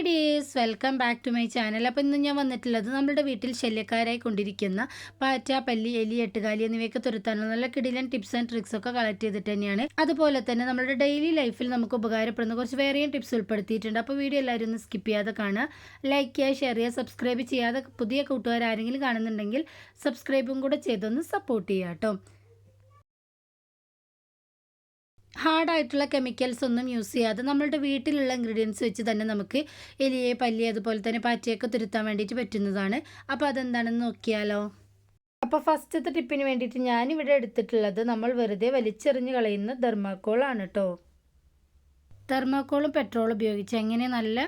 Hi dears welcome back to my channel. അപ്പോൾ ഇന്ന് ഞാൻ വന്നിട്ടുള്ളത് നമ്മുടെ വീട്ടിൽ ശല്യക്കാരായി കൊണ്ടിരിക്കുന്ന പാറ്റ പല്ലി എലി എട്ടുകാലി എന്നിവയൊക്കെ തുരത്താനുള്ള നല്ല കിടിലൻ ടിപ്സ് ആൻഡ് ട്രിക്സ് ഒക്കെ കളക്ട് ചെയ്തിട്ട് തന്നെയാണ്. അതുപോലെ തന്നെ നമ്മുടെ ഡെയിലി ലൈഫിൽ നമുക്ക് ഉപകാരപ്പെടുന്ന കുറച്ച് വേറെയും ടിപ്സ് ഉൾപ്പെടുത്തിയിട്ടുണ്ട്. അപ്പോൾ വീഡിയോ എല്ലാവരും ഒന്ന് സ്കിപ്പ് ചെയ്യാതെ കാണുക. ലൈക്ക് ചെയ്യുക ഷെയർ ചെയ്യുക സബ്സ്ക്രൈബ് ചെയ്യാതെ പുതിയ കൂട്ടുകാർ ആരെങ്കിലും കാണുന്നുണ്ടെങ്കിൽ സബ്സ്ക്രൈബും കൂടെ ചെയ്തൊന്ന് സപ്പോർട്ട് ചെയ്യുക കേട്ടോ. ഹാർഡായിട്ടുള്ള കെമിക്കൽസ് ഒന്നും യൂസ് ചെയ്യാതെ നമ്മളുടെ വീട്ടിലുള്ള ഇൻഗ്രീഡിയൻസ് വെച്ച് തന്നെ നമുക്ക് എലിയെ പല്ലി അതുപോലെ തന്നെ പാറ്റയൊക്കെ തുരുത്താൻ വേണ്ടിയിട്ട് പറ്റുന്നതാണ്. അപ്പോൾ അതെന്താണെന്ന് നോക്കിയാലോ? അപ്പോൾ ഫസ്റ്റത്തെ ടിപ്പിന് വേണ്ടിയിട്ട് ഞാനിവിടെ എടുത്തിട്ടുള്ളത് നമ്മൾ വെറുതെ വലിച്ചെറിഞ്ഞ് കളയുന്ന തെർമാക്കോളാണ് കേട്ടോ തെർമാക്കോളും പെട്രോളും ഉപയോഗിച്ച് എങ്ങനെ നല്ല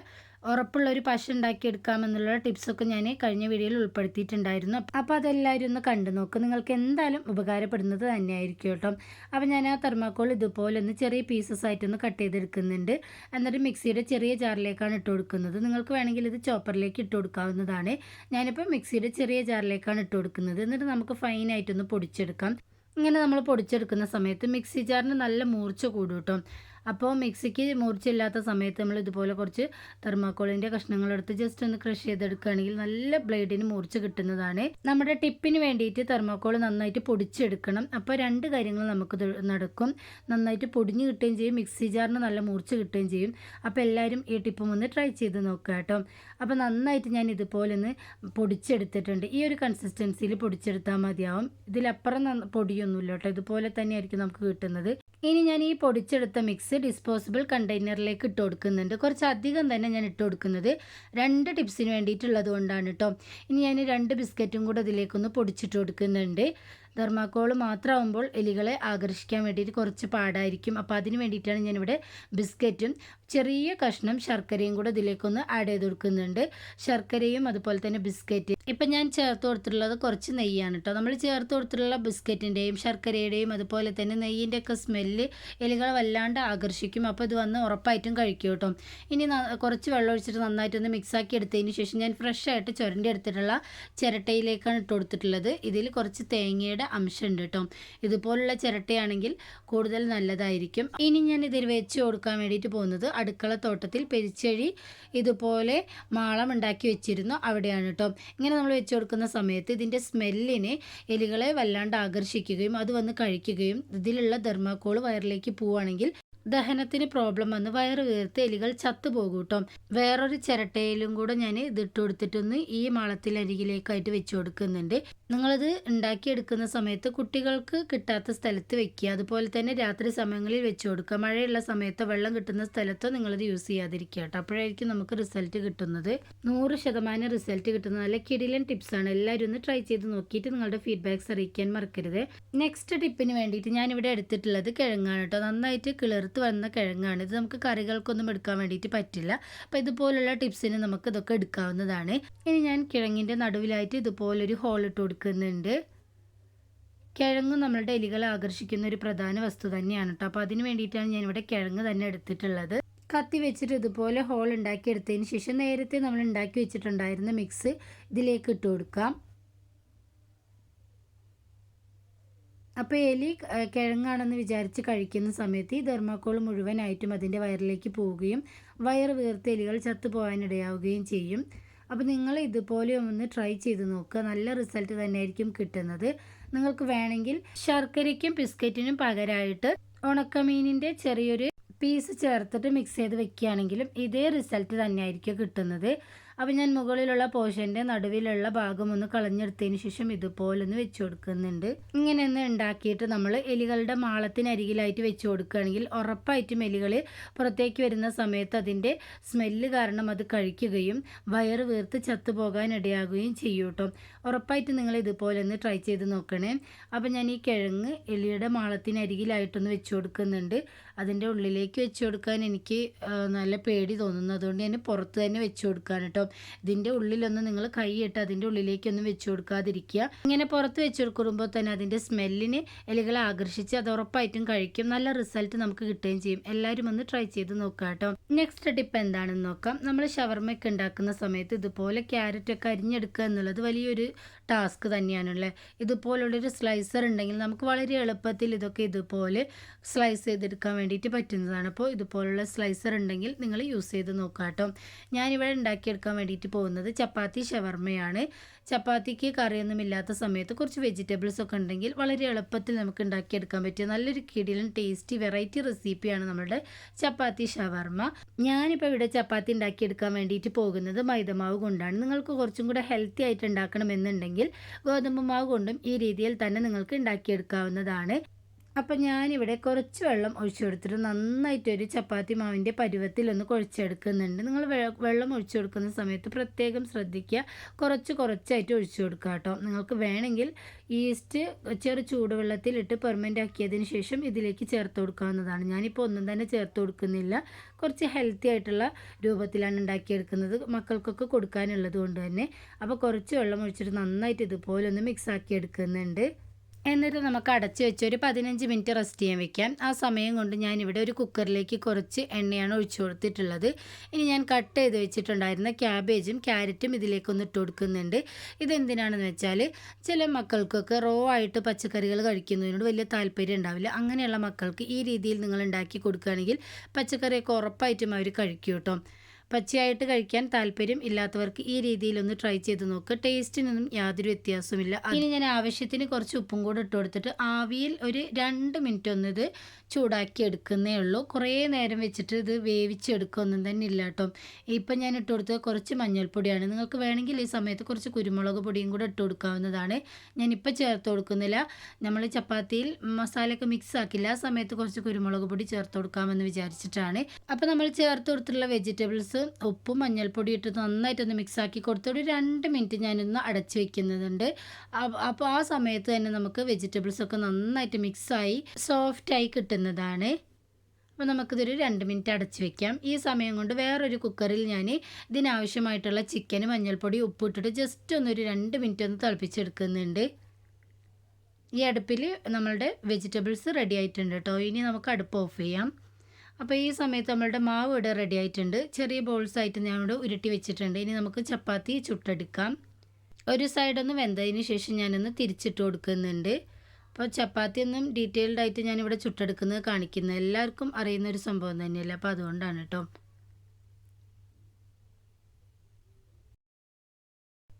ഉറപ്പുള്ള ഒരു പശ ഉണ്ടാക്കിയെടുക്കാമെന്നുള്ള ടിപ്സൊക്കെ ഞാൻ കഴിഞ്ഞ വീഡിയോയിൽ ഉൾപ്പെടുത്തിയിട്ടുണ്ടായിരുന്നു. അപ്പോൾ അതെല്ലാവരും ഒന്ന് കണ്ടു നോക്ക്. നിങ്ങൾക്ക് എന്തായാലും ഉപകാരപ്പെടുന്നത് തന്നെയായിരിക്കും കേട്ടോ. അപ്പോൾ ഞാൻ ആ തെർമാക്കോൾ ഇതുപോലെ ഒന്ന് ചെറിയ പീസസ് ആയിട്ടൊന്ന് കട്ട് ചെയ്തെടുക്കുന്നുണ്ട്. എന്നിട്ട് മിക്സിയുടെ ചെറിയ ജാറിലേക്കാണ് ഇട്ട് കൊടുക്കുന്നത്. നിങ്ങൾക്ക് വേണമെങ്കിൽ ഇത് ചോപ്പറിലേക്ക് ഇട്ട് കൊടുക്കാവുന്നതാണ്. ഞാനിപ്പോൾ മിക്സിയുടെ ചെറിയ ജാറിലേക്കാണ് ഇട്ട് കൊടുക്കുന്നത്. എന്നിട്ട് നമുക്ക് ഫൈനായിട്ടൊന്ന് പൊടിച്ചെടുക്കാം. ഇങ്ങനെ നമ്മൾ പൊടിച്ചെടുക്കുന്ന സമയത്ത് മിക്സി ജാറിന് നല്ല മൂർച്ച കൂടും കേട്ടോ. അപ്പോൾ മിക്സിക്ക് മുറിച്ചില്ലാത്ത സമയത്ത് നമ്മൾ ഇതുപോലെ കുറച്ച് തെർമാക്കോളിന്റെ കഷ്ണങ്ങളെടുത്ത് ജസ്റ്റ് ഒന്ന് ക്രഷ് ചെയ്തെടുക്കുകയാണെങ്കിൽ നല്ല ബ്ലേഡിന് മുറിച്ച് കിട്ടുന്നതാണ്. നമ്മുടെ ടിപ്പിന് വേണ്ടിയിട്ട് തെർമാക്കോൾ നന്നായിട്ട് പൊടിച്ചെടുക്കണം. അപ്പോൾ രണ്ട് കാര്യങ്ങൾ നമുക്ക് നടക്കും. നന്നായിട്ട് പൊടിഞ്ഞ് കിട്ടുകയും ചെയ്യും മിക്സി ജാറിന് നല്ല മുറിച്ച് കിട്ടുകയും ചെയ്യും. അപ്പോൾ എല്ലാവരും ഈ ടിപ്പും ഒന്ന് ട്രൈ ചെയ്ത് നോക്കുക കേട്ടോ. അപ്പോൾ നന്നായിട്ട് ഞാൻ ഇതുപോലെ ഒന്ന് പൊടിച്ചെടുത്തിട്ടുണ്ട്. ഈ ഒരു കൺസിസ്റ്റൻസിയിൽ പൊടിച്ചെടുത്താൽ മതിയാവും. ഇതിലപ്പുറം പൊടിയൊന്നുമില്ല കേട്ടോ. ഇതുപോലെ തന്നെയായിരിക്കും നമുക്ക് കിട്ടുന്നത്. ഇനി ഞാൻ ഈ പൊടിച്ചെടുത്ത മിക്സ് ഡിസ്പോസിബിൾ കണ്ടെയ്നറിലേക്ക് ഇട്ട് കൊടുക്കുന്നുണ്ട്. കുറച്ചധികം തന്നെ ഞാൻ ഇട്ട് കൊടുക്കുന്നത് രണ്ട് ടിപ്സിന് വേണ്ടിയിട്ടുള്ളത് കൊണ്ടാണ് കേട്ടോ ഇനി ഞാൻ രണ്ട് ബിസ്ക്കറ്റും കൂടെ ഇതിലേക്കൊന്ന് പൊടിച്ചിട്ട് കൊടുക്കുന്നുണ്ട്. ധർമാക്കോൾ മാത്രമാകുമ്പോൾ എലികളെ ആകർഷിക്കാൻ വേണ്ടിയിട്ട് കുറച്ച് പാടായിരിക്കും. അപ്പോൾ അതിന് വേണ്ടിയിട്ടാണ് ഞാനിവിടെ ബിസ്ക്കറ്റും ചെറിയ കഷ്ണം ശർക്കരയും കൂടെ ഇതിലേക്കൊന്ന് ആഡ് ചെയ്ത് കൊടുക്കുന്നുണ്ട്. ശർക്കരയും അതുപോലെ തന്നെ ബിസ്ക്കറ്റ്. ഇപ്പം ഞാൻ ചേർത്ത് കൊടുത്തിട്ടുള്ളത് കുറച്ച് നെയ്യാണ് കേട്ടോ നമ്മൾ ചേർത്ത് കൊടുത്തിട്ടുള്ള ബിസ്ക്കറ്റിന്റെയും ശർക്കരയുടെയും അതുപോലെ തന്നെ നെയ്യിന്റെ ഒക്കെ സ്മെല്ല് എലികളെ വല്ലാണ്ട് ആകർഷിക്കും. അപ്പോൾ ഇത് വന്ന് ഉറപ്പായിട്ടും കഴിക്കും കേട്ടോ. ഇനി കുറച്ച് വെള്ളം ഒഴിച്ചിട്ട് നന്നായിട്ടൊന്ന് മിക്സാക്കി എടുത്തതിന് ശേഷം ഞാൻ ഫ്രഷ് ആയിട്ട് ചുരണ്ടി എടുത്തിട്ടുള്ള ചിരട്ടയിലേക്കാണ് ഇട്ട് കൊടുത്തിട്ടുള്ളത്. ഇതിൽ കുറച്ച് തേങ്ങയുടെ ചിരട്ടയുടെ അംശമുണ്ട് കേട്ടോ ഇതുപോലുള്ള ചിരട്ടയാണെങ്കിൽ കൂടുതൽ നല്ലതായിരിക്കും. ഇനി ഞാൻ ഇതിൽ വെച്ച് കൊടുക്കാൻ വേണ്ടിയിട്ട് പോകുന്നത് അടുക്കള തോട്ടത്തിൽ പെരിച്ചഴി ഇതുപോലെ മാളം ഉണ്ടാക്കി വെച്ചിരുന്നു. അവിടെയാണ് കേട്ടോ ഇങ്ങനെ നമ്മൾ വെച്ച് കൊടുക്കുന്ന സമയത്ത് ഇതിന്റെ സ്മെല്ലിനെ എലികളെ വല്ലാണ്ട് ആകർഷിക്കുകയും അത് വന്ന് കഴിക്കുകയും ഇതിലുള്ള ധർമ്മക്കോൾ വയറിലേക്ക് പോവുകയാണെങ്കിൽ ദഹനത്തിന് പ്രോബ്ലം വന്ന് വയറ് വീർത്ത് എലികൾ ചത്തുപോകും കേട്ടോ വേറൊരു ചിരട്ടയിലും കൂടെ ഞാൻ ഇതിട്ട് കൊടുത്തിട്ടൊന്ന് ഈ മാളത്തിലരികിലേക്കായിട്ട് വെച്ച് കൊടുക്കുന്നുണ്ട്. നിങ്ങളിത് ഉണ്ടാക്കിയെടുക്കുന്ന സമയത്ത് കുട്ടികൾക്ക് കിട്ടാത്ത സ്ഥലത്ത് വെക്കുക. അതുപോലെ തന്നെ രാത്രി സമയങ്ങളിൽ വെച്ച് കൊടുക്കുക. മഴയുള്ള സമയത്തോ വെള്ളം കിട്ടുന്ന സ്ഥലത്തോ നിങ്ങളിത് യൂസ് ചെയ്യാതിരിക്കുക കേട്ടോ. അപ്പോഴായിരിക്കും നമുക്ക് റിസൾട്ട് കിട്ടുന്നത്. നൂറ് ശതമാനം റിസൾട്ട് കിട്ടുന്ന നല്ല കിടിലൻ ടിപ്സാണ് എല്ലാവരും ഒന്ന് ട്രൈ ചെയ്ത് നോക്കിയിട്ട് നിങ്ങളുടെ ഫീഡ്ബാക്ക്സ് അറിയിക്കാൻ മറക്കരുത്. നെക്സ്റ്റ് ടിപ്പിന് വേണ്ടിയിട്ട് ഞാനിവിടെ എടുത്തിട്ടുള്ളത് കിഴങ്ങാണ് കേട്ടോ. നന്നായിട്ട് കിളിർത്ത് വന്ന കിഴങ്ങാണ്. ഇത് നമുക്ക് കറികൾക്കൊന്നും എടുക്കാൻ വേണ്ടിയിട്ട് പറ്റില്ല. അപ്പോൾ ഇതുപോലുള്ള ടിപ്സിന് നമുക്ക് ഇതൊക്കെ എടുക്കാവുന്നതാണ്. ഇനി ഞാൻ കിഴങ്ങിന്റെ നടുവിലായിട്ട് ഇതുപോലൊരു ഹോൾ ഇട്ട് കൊടുക്കുന്നുണ്ട് കിഴങ്ങ് നമ്മളുടെ എലികളെ ആകർഷിക്കുന്ന ഒരു പ്രധാന വസ്തു തന്നെയാണ് കേട്ടോ. അപ്പോൾ അതിന് വേണ്ടിയിട്ടാണ് ഞാൻ ഇവിടെ കിഴങ്ങ് തന്നെ എടുത്തിട്ടുള്ളത്. കത്തി വെച്ചിട്ട് ഇതുപോലെ ഹോൾ ഉണ്ടാക്കി എടുത്തതിന് ശേഷം നേരത്തെ നമ്മൾ ഉണ്ടാക്കി വെച്ചിട്ടുണ്ടായിരുന്ന മിക്സ് ഇതിലേക്ക് ഇട്ട് കൊടുക്കാം. അപ്പോൾ എലി കിഴങ്ങാണെന്ന് വിചാരിച്ച് കഴിക്കുന്ന സമയത്ത് ഈ തെർമാക്കോൾ മുഴുവനായിട്ടും അതിന്റെ വയറിലേക്ക് പോവുകയും വയറ് വീർത്ത് എലികൾ ചത്തുപോകാനിടയാവുകയും ചെയ്യും. അപ്പോൾ നിങ്ങൾ ഇതുപോലെ ഒന്ന് ട്രൈ ചെയ്ത് നോക്കുക നല്ല റിസൾട്ട് തന്നെ ആയിരിക്കും കിട്ടുന്നത്. നിങ്ങൾക്ക് വേണമെങ്കിൽ ശർക്കരയ്ക്കും ബിസ്ക്കറ്റിനും പകരമായിട്ട് ഉണക്കമീനിന്റെ ചെറിയൊരു പീസ് ചേർത്തിട്ട് മിക്സ് ചെയ്ത് വെക്കുകയാണെങ്കിലും ഇതേ റിസൾട്ട് തന്നെയായിരിക്കും കിട്ടുന്നത്. അപ്പോൾ ഞാൻ മുകളിലുള്ള പോഷന്റെ നടുവിലുള്ള ഭാഗം ഒന്ന് കളഞ്ഞെടുത്തതിന് ശേഷം ഇതുപോലൊന്ന് വെച്ച് കൊടുക്കുന്നുണ്ട്. ഇങ്ങനെ ഒന്ന് ഉണ്ടാക്കിയിട്ട് നമ്മൾ എലികളുടെ മാളത്തിനരികിലായിട്ട് വെച്ച് കൊടുക്കുകയാണെങ്കിൽ ഉറപ്പായിട്ടും എലികൾ പുറത്തേക്ക് വരുന്ന സമയത്ത് അതിന്റെ സ്മെല്ല് കാരണം അത് കഴിക്കുകയും വയറ് വീർത്ത് ചത്തുപോകാൻ ഇടയാകുകയും ചെയ്യും കേട്ടോ. ഉറപ്പായിട്ട് നിങ്ങൾ ഇതുപോലെ ഒന്ന് ട്രൈ ചെയ്ത് നോക്കണേ. അപ്പോൾ ഞാൻ ഈ കിഴങ്ങ് എലിയുടെ മാളത്തിനരികിലായിട്ടൊന്ന് വെച്ച് കൊടുക്കുന്നുണ്ട്. അതിന്റെ ഉള്ളിലേക്ക് വെച്ച് കൊടുക്കാൻ എനിക്ക് നല്ല പേടി തോന്നുന്നു അതുകൊണ്ട് ഞാൻ പുറത്ത് തന്നെ വെച്ച് കൊടുക്കാൻ കേട്ടോ. കേട്ടോ ഇതിന്റെ ഉള്ളിലൊന്നും നിങ്ങൾ കൈയിട്ട് അതിന്റെ ഉള്ളിലേക്കൊന്നും വെച്ച് കൊടുക്കാതിരിക്കുക. ഇങ്ങനെ പുറത്ത് വെച്ച് കൊടുക്കുമ്പോൾ തന്നെ അതിന്റെ സ്മെല്ലിന് എലികളെ ആകർഷിച്ച് അത് ഉറപ്പായിട്ടും കഴിക്കും. നല്ല റിസൾട്ട് നമുക്ക് കിട്ടുകയും ചെയ്യും. എല്ലാവരും ഒന്ന് ട്രൈ ചെയ്ത് നോക്കുക കേട്ടോ. നെക്സ്റ്റ് ടിപ്പ് എന്താണെന്ന് നോക്കാം. നമ്മൾ ഷവർമ്മയൊക്കെ ഉണ്ടാക്കുന്ന സമയത്ത് ഇതുപോലെ ക്യാരറ്റൊക്കെ അരിഞ്ഞെടുക്കുക എന്നുള്ളത് വലിയൊരു ടാസ്ക് തന്നെയാണല്ലേ. ഇതുപോലുള്ളൊരു സ്ലൈസർ ഉണ്ടെങ്കിൽ നമുക്ക് വളരെ എളുപ്പത്തിൽ ഇതൊക്കെ ഇതുപോലെ സ്ലൈസ് ചെയ്തെടുക്കാൻ വേണ്ടിയിട്ട് പറ്റുന്നതാണ്. അപ്പോൾ ഇതുപോലുള്ള സ്ലൈസർ ഉണ്ടെങ്കിൽ നിങ്ങൾ യൂസ് ചെയ്ത് നോക്കാം കേട്ടോ. ഞാനിവിടെ ഉണ്ടാക്കിയെടുക്കാൻ വേണ്ടിയിട്ട് പോകുന്നത് ചപ്പാത്തി ഷവർമയാണ്. ചപ്പാത്തിക്ക് കറിയൊന്നും ഇല്ലാത്ത സമയത്ത് കുറച്ച് വെജിറ്റബിൾസ് ഒക്കെ ഉണ്ടെങ്കിൽ വളരെ എളുപ്പത്തിൽ നമുക്ക് ഉണ്ടാക്കിയെടുക്കാൻ പറ്റിയ നല്ലൊരു കിടിലൻ ടേസ്റ്റി വെറൈറ്റി റെസിപ്പിയാണ് നമ്മുടെ ചപ്പാത്തി ഷവർമ. ഞാനിപ്പോൾ ഇവിടെ ചപ്പാത്തി ഉണ്ടാക്കിയെടുക്കാൻ വേണ്ടിയിട്ട് പോകുന്നത് മൈദമാവ് കൊണ്ടാണ്. നിങ്ങൾക്ക് കുറച്ചും കൂടെ ഹെൽത്തി ആയിട്ട് ഉണ്ടാക്കണമെന്നുണ്ടെങ്കിൽ ഗോതമ്പ് മാവ് കൊണ്ടും ഈ രീതിയിൽ തന്നെ നിങ്ങൾക്ക് ഉണ്ടാക്കിയെടുക്കാവുന്നതാണ്. അപ്പം ഞാനിവിടെ കുറച്ച് വെള്ളം ഒഴിച്ചു കൊടുത്തിട്ട് നന്നായിട്ടൊരു ചപ്പാത്തി മാവിന്റെ പരുവത്തിലൊന്ന് കുഴച്ചെടുക്കുന്നുണ്ട്. നിങ്ങൾ വെള്ളം ഒഴിച്ചു കൊടുക്കുന്ന സമയത്ത് പ്രത്യേകം ശ്രദ്ധിക്കുക. കുറച്ച് കുറച്ചായിട്ട് ഒഴിച്ചു കൊടുക്കുക കേട്ടോ. നിങ്ങൾക്ക് വേണമെങ്കിൽ ഈസ്റ്റ് ചെറു ചൂടുവെള്ളത്തിലിട്ട് പെർമനന്റ് ആക്കിയതിന് ശേഷം ഇതിലേക്ക് ചേർത്ത് കൊടുക്കാവുന്നതാണ്. ഞാനിപ്പോൾ ഒന്നും തന്നെ ചേർത്ത് കൊടുക്കുന്നില്ല. കുറച്ച് ഹെൽത്തി ആയിട്ടുള്ള രൂപത്തിലാണ് ഉണ്ടാക്കിയെടുക്കുന്നത്. മക്കൾക്കൊക്കെ കൊടുക്കാനുള്ളത് കൊണ്ട് തന്നെ. അപ്പോൾ കുറച്ച് വെള്ളം ഒഴിച്ചിട്ട് നന്നായിട്ട് ഇതുപോലെ ഒന്ന് മിക്സ് ആക്കി എടുക്കുന്നുണ്ട് എന്നിട്ട് നമുക്ക് അടച്ച് വെച്ച് ഒരു പതിനഞ്ച് മിനിറ്റ് റെസ്റ്റ് ചെയ്യാൻ വെക്കാം. ആ സമയം കൊണ്ട് ഞാൻ ഇവിടെ ഒരു കുക്കറിലേക്ക് കുറച്ച് എണ്ണയാണ് ഒഴിച്ചു കൊടുത്തിട്ടുള്ളത്. ഇനി ഞാൻ കട്ട് ചെയ്ത് വെച്ചിട്ടുണ്ടായിരുന്ന ക്യാബേജും ക്യാരറ്റും ഇതിലേക്കൊന്ന് ഇട്ട് കൊടുക്കുന്നുണ്ട്. ഇതെന്തിനാണെന്ന് വെച്ചാൽ ചില മക്കൾക്കൊക്കെ റോ ആയിട്ട് പച്ചക്കറികൾ കഴിക്കുന്നതിനോട് വലിയ താല്പര്യം ഉണ്ടാവില്ല. അങ്ങനെയുള്ള മക്കൾക്ക് ഈ രീതിയിൽ നിങ്ങൾ ഉണ്ടാക്കി കൊടുക്കുകയാണെങ്കിൽ പച്ചക്കറിയൊക്കെ ഉറപ്പായിട്ടും അവർ കഴിക്കും കേട്ടോ. പച്ചയായിട്ട് കഴിക്കാൻ താല്പര്യം ഇല്ലാത്തവർക്ക് ഈ രീതിയിൽ ഒന്ന് ട്രൈ ചെയ്ത് നോക്കുക ടേസ്റ്റിനൊന്നും യാതൊരു വ്യത്യാസവുമില്ല. ഇനി ഞാൻ ആവശ്യത്തിന് കുറച്ച് ഉപ്പും കൂടെ ഇട്ട് കൊടുത്തിട്ട് ആവിയിൽ ഒരു രണ്ട് മിനിറ്റ് ഒന്ന് ഇത് ചൂടാക്കി എടുക്കുന്നേ ഉള്ളൂ. കുറേ നേരം വെച്ചിട്ട് ഇത് വേവിച്ചെടുക്കൊന്നും തന്നെ ഇല്ല കേട്ടോ. ഇപ്പം ഞാൻ ഇട്ട് കൊടുത്തത് കുറച്ച് മഞ്ഞൾപ്പൊടിയാണ്. നിങ്ങൾക്ക് വേണമെങ്കിൽ ഈ സമയത്ത് കുറച്ച് കുരുമുളക് പൊടിയും കൂടെ ഇട്ട് കൊടുക്കാവുന്നതാണ്. ഞാനിപ്പോൾ ചേർത്ത് കൊടുക്കുന്നില്ല. നമ്മൾ ചപ്പാത്തിയിൽ മസാലയൊക്കെ മിക്സ് ആക്കില്ല. ആ സമയത്ത് കുറച്ച് കുരുമുളക് പൊടി ചേർത്ത് കൊടുക്കാമെന്ന് വിചാരിച്ചിട്ടാണ്. അപ്പോൾ നമ്മൾ ചേർത്ത് കൊടുത്തിട്ടുള്ള വെജിറ്റബിൾസ് ഉപ്പും മഞ്ഞൾപ്പൊടി ഇട്ട് നന്നായിട്ടൊന്ന് മിക്സാക്കി കൊടുത്ത് രണ്ട് മിനിറ്റ് ഞാനൊന്ന് അടച്ചു വെക്കുന്നതുണ്ട്. അപ്പോൾ ആ സമയത്ത് തന്നെ നമുക്ക് വെജിറ്റബിൾസ് ഒക്കെ നന്നായിട്ട് മിക്സായി സോഫ്റ്റായി കിട്ടുന്നതാണ്. അപ്പോൾ നമുക്കിതൊരു രണ്ട് മിനിറ്റ് അടച്ച് വെക്കാം. ഈ സമയം കൊണ്ട് വേറൊരു കുക്കറിൽ ഞാൻ ഇതിനാവശ്യമായിട്ടുള്ള ചിക്കൻ മഞ്ഞൾപ്പൊടി ഉപ്പിട്ടിട്ട് ജസ്റ്റ് ഒന്നൊരു രണ്ട് മിനിറ്റ് ഒന്ന് തിളപ്പിച്ചെടുക്കുന്നുണ്ട്. ഈ അടുപ്പിൽ നമ്മളുടെ വെജിറ്റബിൾസ് റെഡി ആയിട്ടുണ്ട് കേട്ടോ ഇനി നമുക്ക് അടുപ്പ് ഓഫ് ചെയ്യാം. അപ്പോൾ ഈ സമയത്ത് നമ്മളുടെ മാവ് ഇവിടെ റെഡി ആയിട്ടുണ്ട്. ചെറിയ ബോൾസ് ആയിട്ട് ഞാൻ ഇവിടെ ഉരുട്ടി വെച്ചിട്ടുണ്ട്. ഇനി നമുക്ക് ചപ്പാത്തി ചുട്ടെടുക്കാം. ഒരു സൈഡൊന്ന് വെന്തതിന് ശേഷം ഞാനൊന്ന് തിരിച്ചിട്ട് കൊടുക്കുന്നുണ്ട്. അപ്പോൾ ചപ്പാത്തി ഒന്നും ഡീറ്റെയിൽഡ് ആയിട്ട് ഞാനിവിടെ ചുട്ടെടുക്കുന്നത് കാണിക്കുന്നത് എല്ലാവർക്കും അറിയുന്ന ഒരു സംഭവം തന്നെയല്ലേ? അപ്പോൾ അതുകൊണ്ടാണ് കേട്ടോ.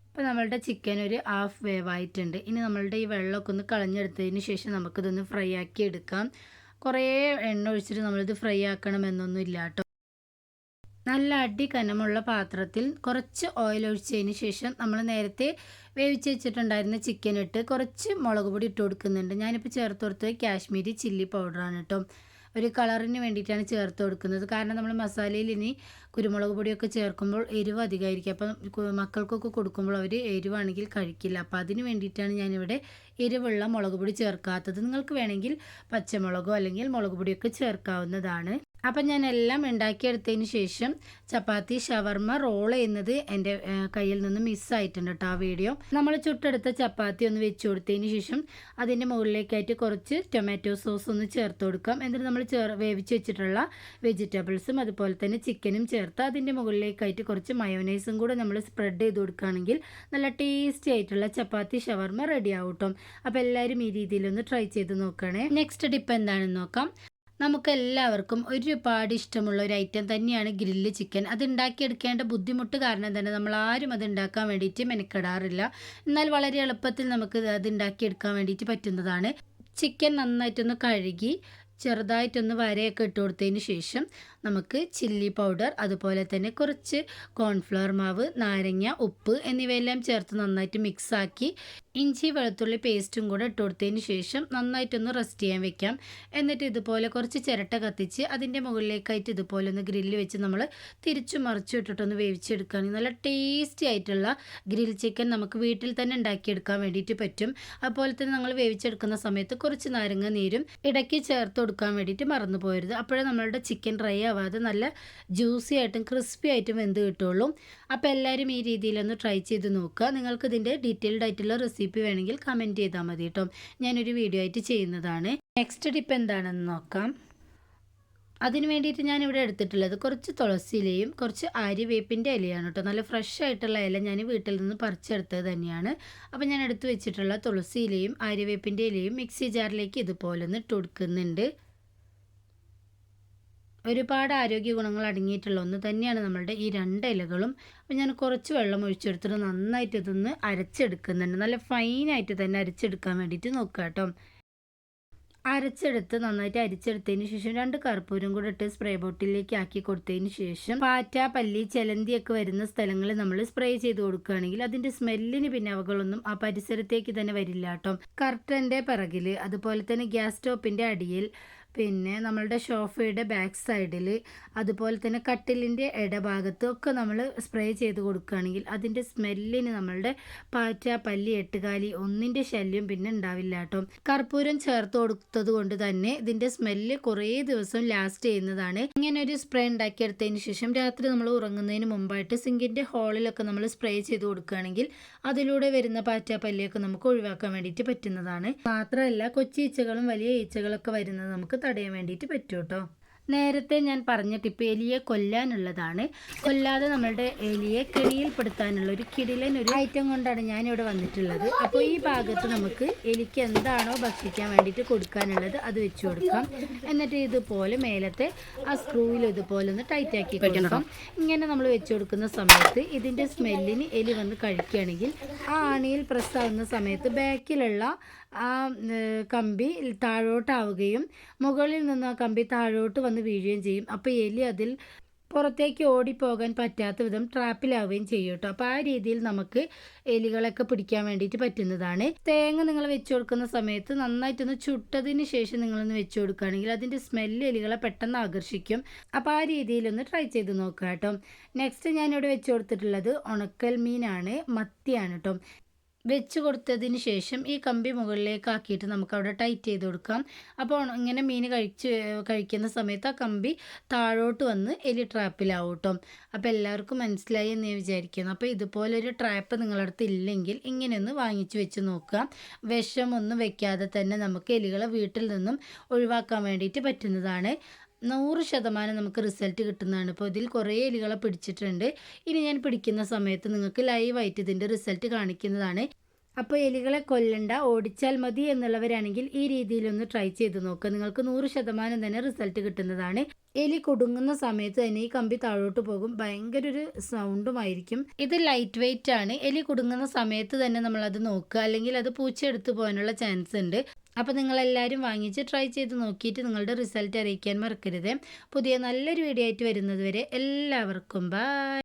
അപ്പോൾ നമ്മളുടെ ചിക്കൻ ഒരു ഹാഫ് വേവ് ആയിട്ടുണ്ട്. ഇനി നമ്മളുടെ ഈ വെള്ളമൊക്കെ ഒന്ന് കളഞ്ഞെടുത്തതിന് ശേഷം നമുക്കിതൊന്ന് ഫ്രൈ ആക്കി എടുക്കാം. കുറേ എണ്ണ ഒഴിച്ചിട്ട് നമ്മളിത് ഫ്രൈ ആക്കണമെന്നൊന്നും ഇല്ല കേട്ടോ നല്ല അടി കനമുള്ള പാത്രത്തിൽ കുറച്ച് ഓയിൽ ഒഴിച്ചതിന് ശേഷം നമ്മൾ നേരത്തെ വേവിച്ച് വെച്ചിട്ടുണ്ടായിരുന്ന ചിക്കൻ ഇട്ട് കുറച്ച് മുളക് പൊടി ഇട്ട് കൊടുക്കുന്നുണ്ട്. ഞാനിപ്പോൾ ചേർത്ത് കൊടുത്തത് കാശ്മീരി ചില്ലി പൗഡറാണ് കേട്ടോ ഒരു കളറിന് വേണ്ടിയിട്ടാണ് ചേർത്ത് കൊടുക്കുന്നത്. കാരണം നമ്മൾ മസാലയിൽ ഇനി കുരുമുളക് പൊടിയൊക്കെ ചേർക്കുമ്പോൾ എരിവ് അധികമായിരിക്കും. അപ്പം മക്കൾക്കൊക്കെ കൊടുക്കുമ്പോൾ അവർ എരിവാണെങ്കിൽ കഴിക്കില്ല. അപ്പം അതിന് വേണ്ടിയിട്ടാണ് ഞാനിവിടെ എരിവുള്ള മുളക് പൊടി ചേർക്കാത്തത് നിങ്ങൾക്ക് വേണമെങ്കിൽ പച്ചമുളകോ അല്ലെങ്കിൽ മുളക് പൊടിയൊക്കെ ചേർക്കാവുന്നതാണ്. അപ്പം ഞാൻ എല്ലാം ഉണ്ടാക്കിയെടുത്തതിന് ശേഷം ചപ്പാത്തി ഷവർമ റോൾ ചെയ്യുന്നത് എന്റെ കയ്യിൽ നിന്ന് മിസ്സായിട്ടുണ്ട് കേട്ടോ ആ വീഡിയോ നമ്മൾ ചുട്ടെടുത്ത ചപ്പാത്തി ഒന്ന് വെച്ച് കൊടുത്തതിന് ശേഷം അതിന്റെ മുകളിലേക്കായിട്ട് കുറച്ച് ടൊമാറ്റോ സോസ് ഒന്ന് ചേർത്ത് കൊടുക്കാം. എന്നിട്ട് നമ്മൾ ചേർ വേവിച്ച് വെച്ചിട്ടുള്ള വെജിറ്റബിൾസും അതുപോലെ തന്നെ ചിക്കനും ചേർത്ത് അതിന്റെ മുകളിലേക്കായിട്ട് കുറച്ച് മയോനൈസും കൂടെ നമ്മൾ സ്പ്രെഡ് ചെയ്ത് കൊടുക്കുകയാണെങ്കിൽ നല്ല ടേസ്റ്റി ആയിട്ടുള്ള ചപ്പാത്തി ഷവർമ റെഡി ആവും അപ്പോൾ എല്ലാവരും ഈ രീതിയിലൊന്ന് ട്രൈ ചെയ്ത് നോക്കണേ. നെക്സ്റ്റ് ടിപ്പ് എന്താണെന്ന് നോക്കാം. നമുക്കെല്ലാവർക്കും ഒരുപാട് ഇഷ്ടമുള്ള ഒരു ഐറ്റം തന്നെയാണ് ഗ്രില്ല് ചിക്കൻ അത് ഉണ്ടാക്കിയെടുക്കേണ്ട ബുദ്ധിമുട്ട് കാരണം തന്നെ നമ്മൾ ആരും അത് ഉണ്ടാക്കാൻ വേണ്ടിയിട്ട് മെനക്കെടാറില്ല. എന്നാൽ വളരെ എളുപ്പത്തിൽ നമുക്ക് അത് ഉണ്ടാക്കിയെടുക്കാൻ വേണ്ടിയിട്ട് പറ്റുന്നതാണ്. ചിക്കൻ നന്നായിട്ടൊന്ന് കഴുകി ചെറുതായിട്ടൊന്ന് വരയൊക്കെ ഇട്ട് കൊടുത്തതിന് ശേഷം നമുക്ക് ചില്ലി പൗഡർ അതുപോലെ തന്നെ കുറച്ച് കോൺഫ്ലവർ മാവ് നാരങ്ങ ഉപ്പ് എന്നിവയെല്ലാം ചേർത്ത് നന്നായിട്ട് മിക്സാക്കി ഇഞ്ചി വെളുത്തുള്ളി പേസ്റ്റും കൂടെ ഇട്ട് കൊടുത്തതിന് ശേഷം നന്നായിട്ടൊന്ന് റെസ്റ്റ് ചെയ്യാൻ വെക്കാം. എന്നിട്ട് ഇതുപോലെ കുറച്ച് ചിരട്ട കത്തിച്ച് അതിന്റെ മുകളിലേക്കായിട്ട് ഇതുപോലെ ഒന്ന് ഗ്രില്ല് വെച്ച് നമ്മൾ തിരിച്ചു മറിച്ചു ഇട്ടിട്ടൊന്ന് വേവിച്ചെടുക്കുകയാണെങ്കിൽ നല്ല ടേസ്റ്റി ആയിട്ടുള്ള ഗ്രിൽ ചിക്കൻ നമുക്ക് വീട്ടിൽ തന്നെ ഉണ്ടാക്കിയെടുക്കാൻ വേണ്ടിയിട്ട് പറ്റും. അതുപോലെ തന്നെ നമ്മൾ വേവിച്ചെടുക്കുന്ന സമയത്ത് കുറച്ച് നാരങ്ങ നീരും ഇടയ്ക്ക് ചേർത്ത് കൊടുക്കാൻ വേണ്ടിയിട്ട് മറന്നു പോയരുത്. അപ്പോഴേ നമ്മളുടെ ചിക്കൻ ഡ്രൈ ആവാതെ നല്ല ജ്യൂസി ആയിട്ടും ക്രിസ്പി ആയിട്ടും വെന്ത് കിട്ടുള്ളൂ അപ്പോൾ എല്ലാവരും ഈ രീതിയിലൊന്ന് ട്രൈ ചെയ്ത് നോക്കുക. നിങ്ങൾക്ക് ഇതിന്റെ ഡീറ്റെയിൽഡ് ആയിട്ടുള്ള റെസിപ്പി വേണമെങ്കിൽ കമന്റ് ചെയ്താൽ മതി കേട്ടോ. ഞാനൊരു വീഡിയോ ആയിട്ട് ചെയ്യുന്നതാണ്. നെക്സ്റ്റ് ടിപ്പ് എന്താണെന്ന് നോക്കാം. അതിന് വേണ്ടിയിട്ട് ഞാൻ ഇവിടെ എടുത്തിട്ടുള്ളത് കുറച്ച് തുളസി ഇലയും കുറച്ച് ആര്യവേപ്പിന്റെ ഇലയാണ് കേട്ടോ. നല്ല ഫ്രഷ് ആയിട്ടുള്ള ഇല ഞാൻ വീട്ടിൽ നിന്ന് പറിച്ചെടുത്തത് തന്നെയാണ്. അപ്പോൾ ഞാൻ എടുത്തു വെച്ചിട്ടുള്ള തുളസി ഇലയും ആര്യവേപ്പിന്റെ ഇലയും മിക്സി ജാറിലേക്ക് ഇതുപോലെ ഒന്ന് ഇട്ട് കൊടുക്കുന്നുണ്ട്. ഒരുപാട് ആരോഗ്യ ഗുണങ്ങൾ അടങ്ങിയിട്ടുള്ള ഒന്ന് തന്നെയാണ് നമ്മളുടെ ഈ രണ്ട് ഇലകളും. അപ്പോൾ ഞാൻ കുറച്ച് വെള്ളം ഒഴിച്ചെടുത്തിട്ട് നന്നായിട്ട് ഇതൊന്ന് അരച്ചെടുക്കുന്നുണ്ട്. നല്ല ഫൈനായിട്ട് തന്നെ അരച്ചെടുക്കാൻ വേണ്ടിയിട്ട് നോക്കുക കേട്ടോ. അരച്ചെടുത്ത് നന്നായിട്ട് അരിച്ചെടുത്തതിന് ശേഷം രണ്ട് കർപ്പൂരം കൂടെ ഇട്ട് സ്പ്രേ ബോട്ടിലേക്ക് ആക്കി കൊടുത്തതിന് ശേഷം പാറ്റ പല്ലി ചെലന്തിയൊക്കെ വരുന്ന സ്ഥലങ്ങളിൽ നമ്മൾ സ്പ്രേ ചെയ്ത് കൊടുക്കുകയാണെങ്കിൽ അതിന്റെ സ്മെല്ലിന് പിന്നെ അവകളൊന്നും ആ പരിസരത്തേക്ക് തന്നെ വരില്ല കേട്ടോ. കർട്ടന്റെ പിറകിൽ അതുപോലെ തന്നെ ഗ്യാസ് സ്റ്റോപ്പിന്റെ അടിയിൽ പിന്നെ നമ്മളുടെ ഷോഫയുടെ ബാക്ക് സൈഡിൽ അതുപോലെ തന്നെ കട്ടിലിന്റെ ഇടഭാഗത്തും ഒക്കെ നമ്മൾ സ്പ്രേ ചെയ്ത് കൊടുക്കുകയാണെങ്കിൽ അതിന്റെ സ്മെല്ലിന് നമ്മളുടെ പാറ്റ പല്ലി എട്ടുകാലി ഒന്നിന്റെ ശല്യം പിന്നെ ഉണ്ടാവില്ല കേട്ടോ. കർപ്പൂരം ചേർത്ത് കൊടുത്തത് കൊണ്ട് തന്നെ ഇതിന്റെ സ്മെല്ല് കുറേ ദിവസം ലാസ്റ്റ് ചെയ്യുന്നതാണ്. ഇങ്ങനെ ഒരു സ്പ്രേ ഉണ്ടാക്കിയെടുത്തതിന് ശേഷം രാത്രി നമ്മൾ ഉറങ്ങുന്നതിന് മുമ്പായിട്ട് സിങ്കിന്റെ ഹോളിലൊക്കെ നമ്മൾ സ്പ്രേ ചെയ്ത് കൊടുക്കുകയാണെങ്കിൽ അതിലൂടെ വരുന്ന പാറ്റ പല്ലിയൊക്കെ നമുക്ക് ഒഴിവാക്കാൻ വേണ്ടിയിട്ട് പറ്റുന്നതാണ്. മാത്രമല്ല കൊച്ചി ഈച്ചകളും വലിയ ഈച്ചകളൊക്കെ വരുന്നത് നമുക്ക് തടയാൻ വേണ്ടിയിട്ട് പറ്റും കേട്ടോ നേരത്തെ ഞാൻ പറഞ്ഞ ടിപ്പ് എലിയെ കൊല്ലാനുള്ളതാണ്. കൊല്ലാതെ നമ്മളുടെ എലിയെ കിടിയിൽപ്പെടുത്താനുള്ള ഒരു കിടിലൻ ഒരു ഐറ്റം കൊണ്ടാണ് ഞാനിവിടെ വന്നിട്ടുള്ളത്. അപ്പോൾ ഈ ഭാഗത്ത് നമുക്ക് എലിക്ക് എന്താണോ ഭക്ഷിക്കാൻ വേണ്ടിയിട്ട് കൊടുക്കാനുള്ളത് അത് വെച്ച് കൊടുക്കാം. എന്നിട്ട് ഇതുപോലെ മേലത്തെ ആ സ്ക്രൂവിൽ ഇതുപോലെ ഒന്ന് ടൈറ്റ് ആക്കി കൊടുക്കാം. ഇങ്ങനെ നമ്മൾ വെച്ച് കൊടുക്കുന്ന സമയത്ത് ഇതിന്റെ സ്മെല്ലിന് എലി വന്ന് കഴിക്കുകയാണെങ്കിൽ ആ ആണിയിൽ പ്രസ് ആവുന്ന സമയത്ത് ബാക്കിലുള്ള ആ കമ്പി താഴോട്ടാവുകയും മുകളിൽ നിന്ന് ആ കമ്പി താഴോട്ട് വന്ന് വീഴുകയും ചെയ്യും. അപ്പോൾ എലി അതിൽ പുറത്തേക്ക് ഓടിപ്പോകാൻ പറ്റാത്ത വിധം ട്രാപ്പിലാവുകയും ചെയ്യും കേട്ടോ. അപ്പോൾ ആ രീതിയിൽ നമുക്ക് എലികളൊക്കെ പിടിക്കാൻ വേണ്ടിയിട്ട് പറ്റുന്നതാണ്. തേങ്ങ നിങ്ങൾ വെച്ച് കൊടുക്കുന്ന സമയത്ത് നന്നായിട്ടൊന്ന് ചുട്ടതിന് ശേഷം നിങ്ങളൊന്ന് വെച്ച് കൊടുക്കുകയാണെങ്കിൽ അതിന്റെ സ്മെല്ല് എലികളെ പെട്ടെന്ന് ആകർഷിക്കും. അപ്പോൾ ആ രീതിയിലൊന്ന് ട്രൈ ചെയ്ത് നോക്കുക കേട്ടോ. നെക്സ്റ്റ് ഞാനിവിടെ വെച്ച് കൊടുത്തിട്ടുള്ളത് ഉണക്കൽ മീനാണ്. മത്തിയാണ് കേട്ടോ. വെച്ച് കൊടുത്തതിന് ശേഷം ഈ കമ്പി മുകളിലേക്ക് ആക്കിയിട്ട് നമുക്ക് അവിടെ ടൈറ്റ് ചെയ്ത് കൊടുക്കാം. അപ്പോൾ ഇങ്ങനെ മീൻ കഴിച്ച് കഴിക്കുന്ന സമയത്ത് ആ കമ്പി താഴോട്ട് വന്ന് എലി ട്രാപ്പിലാവും കേട്ടോ അപ്പോൾ എല്ലാവർക്കും മനസ്സിലായി എന്ന് ഞാൻ വിചാരിക്കുന്നു. അപ്പോൾ ഇതുപോലൊരു ട്രാപ്പ് നിങ്ങളുടെ അടുത്ത് ഇല്ലെങ്കിൽ ഇങ്ങനെയൊന്ന് വാങ്ങിച്ച് വെച്ച് നോക്കുക. വിഷമൊന്നും വെക്കാതെ തന്നെ നമുക്ക് എലികളെ വീട്ടിൽ നിന്നും ഒഴിവാക്കാൻ വേണ്ടിയിട്ട് പറ്റുന്നതാണ്. നൂറ് ശതമാനം നമുക്ക് റിസൾട്ട് കിട്ടുന്നതാണ്. അപ്പോൾ ഇതിൽ കുറേ എലികളെ പിടിച്ചിട്ടുണ്ട്. ഇനി ഞാൻ പിടിക്കുന്ന സമയത്ത് നിങ്ങൾക്ക് ലൈവായിട്ട് ഇതിന്റെ റിസൾട്ട് കാണിക്കുന്നതാണ്. അപ്പോൾ എലികളെ കൊല്ലണ്ട ഓടിച്ചാൽ മതി എന്നുള്ളവരാണെങ്കിൽ ഈ രീതിയിലൊന്ന് ട്രൈ ചെയ്ത് നോക്കുക നിങ്ങൾക്ക് നൂറ് ശതമാനം തന്നെ റിസൾട്ട് കിട്ടുന്നതാണ്. എലി കൊടുങ്ങുന്ന സമയത്ത് തന്നെ ഈ കമ്പി താഴോട്ട് പോകും. ഭയങ്കര ഒരു സൗണ്ടുമായിരിക്കും ഇത് ലൈറ്റ് വെയിറ്റ് ആണ്. എലി കൊടുങ്ങുന്ന സമയത്ത് തന്നെ നമ്മളത് നോക്കുക. അല്ലെങ്കിൽ അത് പൂച്ചയെടുത്ത് പോകാനുള്ള ചാൻസ് ഉണ്ട്. അപ്പോൾ നിങ്ങളെല്ലാവരും വാങ്ങിച്ച് ട്രൈ ചെയ്ത് നോക്കിയിട്ട് നിങ്ങളുടെ റിസൾട്ട് അറിയിക്കാൻ മറക്കരുത്. പുതിയ നല്ലൊരു വീഡിയോ ആയിട്ട് വരുന്നതുവരെ എല്ലാവർക്കും ബൈ